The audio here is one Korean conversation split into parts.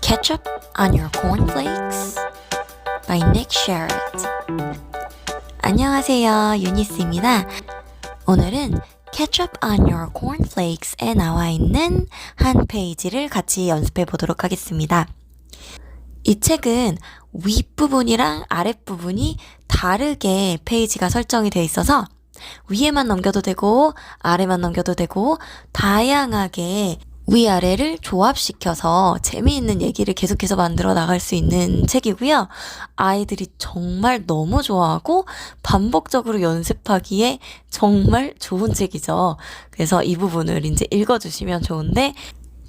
Ketchup on your cornflakes by Nick Sherritt. 안녕하세요, 유니스입니다. 오늘은 Ketchup on your cornflakes에 나와 있는 한 페이지를 같이 연습해 보도록 하겠습니다. 이 책은 윗부분이랑 아랫부분이 다르게 페이지가 설정이 돼 있어서 위에만 넘겨도 되고 아래만 넘겨도 되고 다양하게 위아래를 조합시켜서 재미있는 얘기를 계속해서 만들어 나갈 수 있는 책이고요. 아이들이 정말 너무 좋아하고 반복적으로 연습하기에 정말 좋은 책이죠. 그래서 이 부분을 이제 읽어주시면 좋은데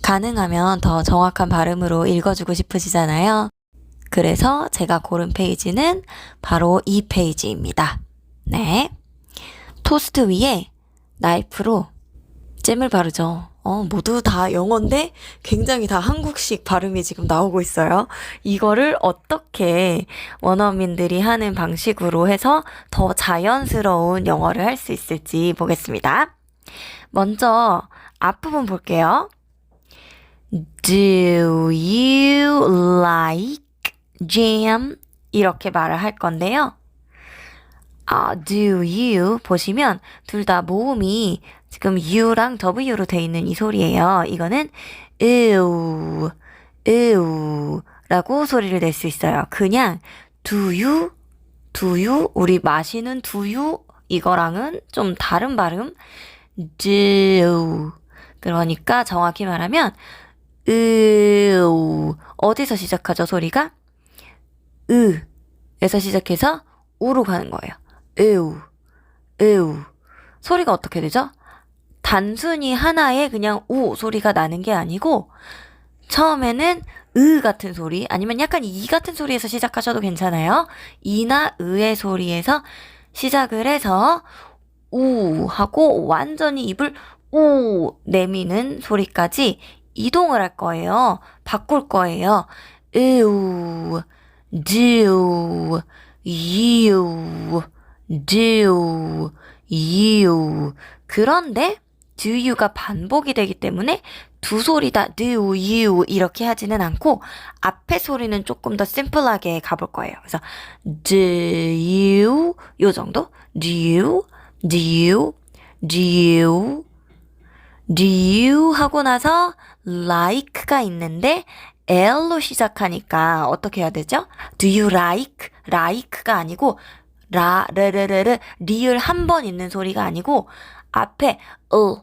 가능하면 더 정확한 발음으로 읽어주고 싶으시잖아요. 그래서 제가 고른 페이지는 바로 이 페이지입니다. 네. 토스트 위에 나이프로 잼을 바르죠. 어, 모두 다 영어인데 굉장히 다 한국식 발음이 지금 나오고 있어요. 이거를 어떻게 원어민들이 하는 방식으로 해서 더 자연스러운 영어를 할 수 있을지 보겠습니다. 먼저 앞부분 볼게요. Do you like jam? 이렇게 말을 할 건데요. 아, do you 보시면 둘 다 모음이 지금 U랑 W로 돼 있는 이 소리예요. 이거는 으우, 으우 라고 소리를 낼 수 있어요. 그냥 do you, 우리 마시는 you 이거랑은 좀 다른 발음 do 그러니까 정확히 말하면 으우 어디서 시작하죠 소리가? 으에서 시작해서 우로 가는 거예요. 으우, 으우. 소리가 어떻게 되죠? 단순히 하나의 그냥 우 소리가 나는 게 아니고 처음에는 으 같은 소리 아니면 약간 이 같은 소리에서 시작하셔도 괜찮아요. 이나 으의 소리에서 시작을 해서 우 하고 완전히 입을 우 내미는 소리까지 이동을 할 거예요. 바꿀 거예요. 으우, 듀, 유, do, you. 그런데 do you가 반복이 되기 때문에 두 소리 다 do you 이렇게 하지는 않고 앞에 소리는 조금 더 심플하게 가볼 거예요. 그래서 do you 요 정도 do you do you do you do you 하고 나서 like가 있는데 L로 시작하니까 어떻게 해야 되죠? Do you like? like가 아니고 라, 르르르르, 리을 한 번 있는 소리가 아니고, 앞에, 으,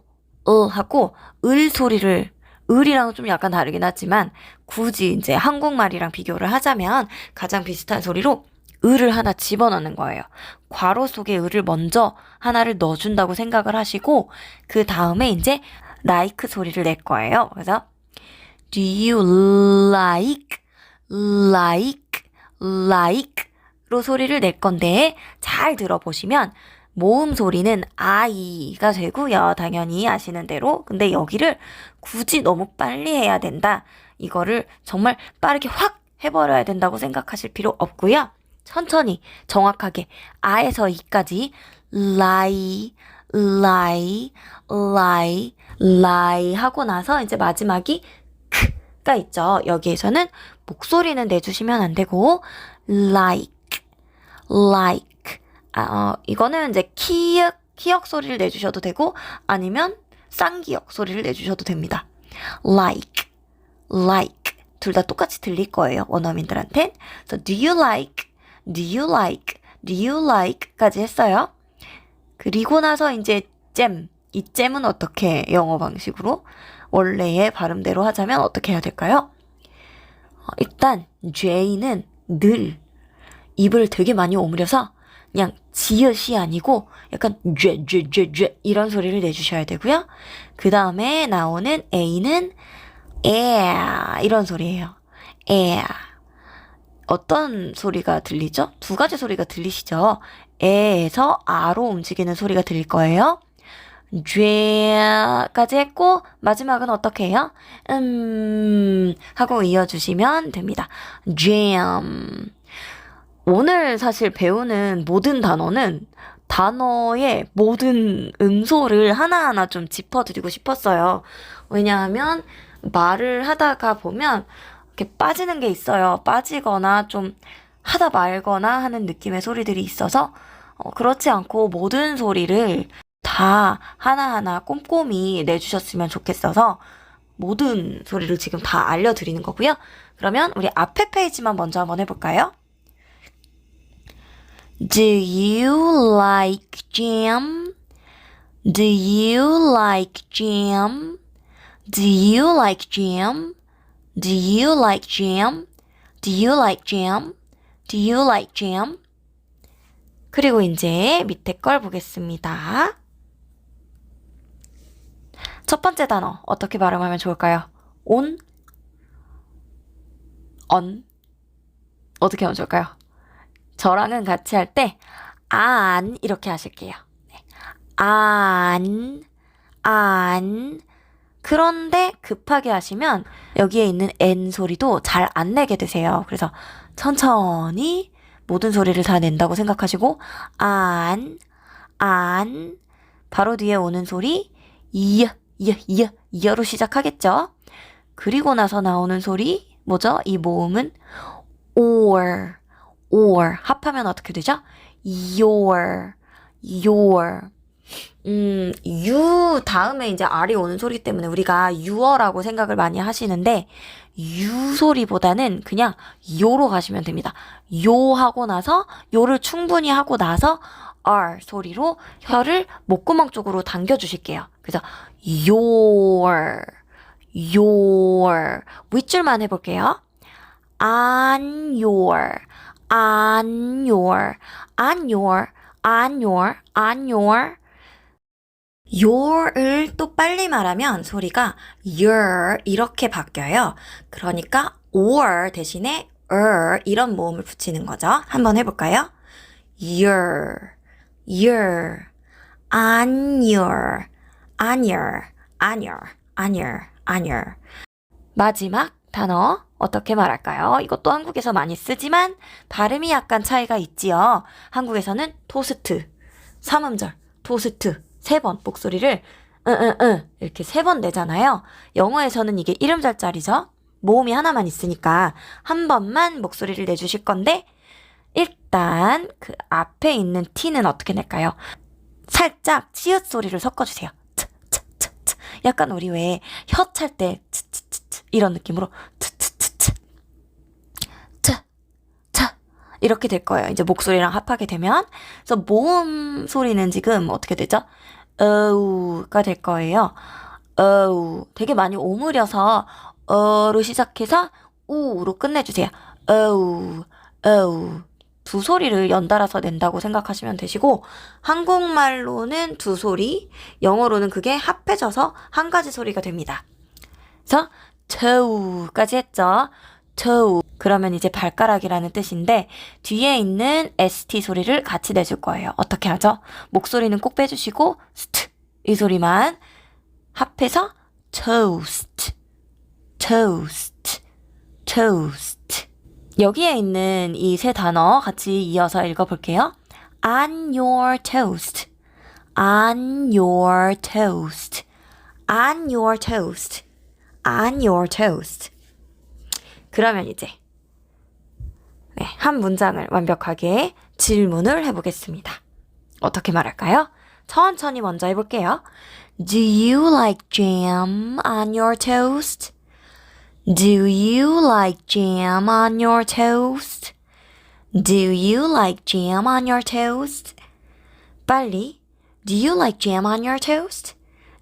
으 하고, 을 소리를, 을이랑은 좀 약간 다르긴 하지만, 굳이 이제 한국말이랑 비교를 하자면, 가장 비슷한 소리로, 을을 하나 집어넣는 거예요. 괄호 속에 을을 먼저 하나를 넣어준다고 생각을 하시고, 그 다음에 이제, like 소리를 낼 거예요. 그래서, do you like, like, like, 로 소리를 낼 건데 잘 들어보시면 모음 소리는 아이가 되고요. 당연히 아시는 대로. 근데 여기를 굳이 너무 빨리 해야 된다. 이거를 정말 빠르게 확 해버려야 된다고 생각하실 필요 없고요. 천천히 정확하게 아에서 이까지 lie, lie, lie, lie 하고 나서 이제 마지막이 크가 있죠. 여기에서는 목소리는 내주시면 안 되고 like like. 아, 어, 이거는 이제 키역, 키역 소리를 내주셔도 되고, 아니면 쌍기역 소리를 내주셔도 됩니다. like, like. 둘 다 똑같이 들릴 거예요, 원어민들한텐. 그래서 do you like, do you like, do you like 까지 했어요. 그리고 나서 이제 잼. 이 잼은 어떻게 영어 방식으로 원래의 발음대로 하자면 어떻게 해야 될까요? 어, 일단 J는 늘 입을 되게 많이 오므려서 그냥 지읒이 아니고 약간 쥐쥐쥐쥐 이런 소리를 내주셔야 되고요. 그 다음에 나오는 A는 에 이런 소리예요. 에 어떤 소리가 들리죠? 두 가지 소리가 들리시죠? 에에서 아로 움직이는 소리가 들릴 거예요. 쥐까지 했고 마지막은 어떻게 해요? 음 하고 이어주시면 됩니다. jam 오늘 사실 배우는 모든 단어는 단어의 모든 음소를 하나하나 좀 짚어드리고 싶었어요. 왜냐하면 말을 하다가 보면 이렇게 빠지는 게 있어요. 빠지거나 좀 하다 말거나 하는 느낌의 소리들이 있어서 어, 그렇지 않고 모든 소리를 다 하나하나 꼼꼼히 내주셨으면 좋겠어서 모든 소리를 지금 다 알려드리는 거고요. 그러면 우리 앞에 페이지만 먼저 한번 해볼까요? Do you like jam? Do you like jam? Do you like jam? Do you like jam? Do you like jam? Do you like jam? 그리고 이제 밑에 걸 보겠습니다. 첫 번째 단어 어떻게 발음하면 좋을까요? on, on 어떻게 하면 좋을까요? 저랑은 같이 할 때 안 이렇게 하실게요. 네. 안, 안. 그런데 급하게 하시면 여기에 있는 N 소리도 잘 안 내게 되세요. 그래서 천천히 모든 소리를 다 낸다고 생각하시고 안, 안. 바로 뒤에 오는 소리 이, 이, 이, 이어로 시작하겠죠. 그리고 나서 나오는 소리 뭐죠? 이 모음은 or, or 합하면 어떻게 되죠? your, your. 음, you 다음에 이제 R이 오는 소리 때문에 우리가 you어라고 생각을 많이 하시는데 you 소리보다는 그냥 요로 가시면 됩니다. 요 하고 나서 요를 충분히 하고 나서 R 소리로 혀를 목구멍 쪽으로 당겨 주실게요. 그래서 your, your 윗줄만 해 볼게요. on your, on your, on your, on your, on your. your을 또 빨리 말하면 소리가 your 이렇게 바뀌어요. 그러니까 or 대신에 er 이런 모음을 붙이는 거죠. 한번 해볼까요? your, your, on your, on your, on your, on your, on your. 마지막 단어 어떻게 말할까요? 이것도 한국에서 많이 쓰지만 발음이 약간 차이가 있지요. 한국에서는 토스트, 삼음절, 토스트 세 번 목소리를 응응응 이렇게 세 번 내잖아요. 영어에서는 이게 이름절짜리죠. 모음이 하나만 있으니까 한 번만 목소리를 내주실 건데 일단 그 앞에 있는 T는 어떻게 낼까요? 살짝 치읓 소리를 섞어주세요. 약간 우리 왜 혀 찰때 츠츠츠츠 이런 느낌으로 츠, 츠 이렇게 될 거예요. 이제 목소리랑 합하게 되면 그래서 모음 소리는 지금 어떻게 되죠? 어우가 될 거예요. 어우 되게 많이 오므려서 어로 시작해서 우로 끝내주세요. 어우 어우 두 소리를 연달아서 낸다고 생각하시면 되시고 한국말로는 두 소리, 영어로는 그게 합해져서 한 가지 소리가 됩니다. 그래서 저우까지 했죠. 저우. 그러면 이제 발가락이라는 뜻인데 뒤에 있는 st 소리를 같이 내줄 거예요. 어떻게 하죠? 목소리는 꼭 빼주시고 스트 이 소리만 합해서 toast, toast, toast. 여기에 있는 이 세 단어 같이 이어서 읽어볼게요. on your toast, on your toast, on your toast, on your toast. 그러면 이제 네, 한 문장을 완벽하게 질문을 해보겠습니다. 어떻게 말할까요? 천천히 먼저 해볼게요. Do you like jam on your toast? Do you like jam on your toast? Do you like jam on your toast? 빨리. Do you like jam on your toast?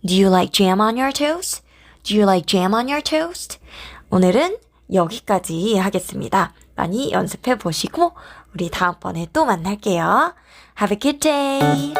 Do you like jam on your toast? Do you like jam on your toast? 오늘은 여기까지 하겠습니다. 많이 연습해 보시고 우리 다음번에 또 만날게요. Have a good day.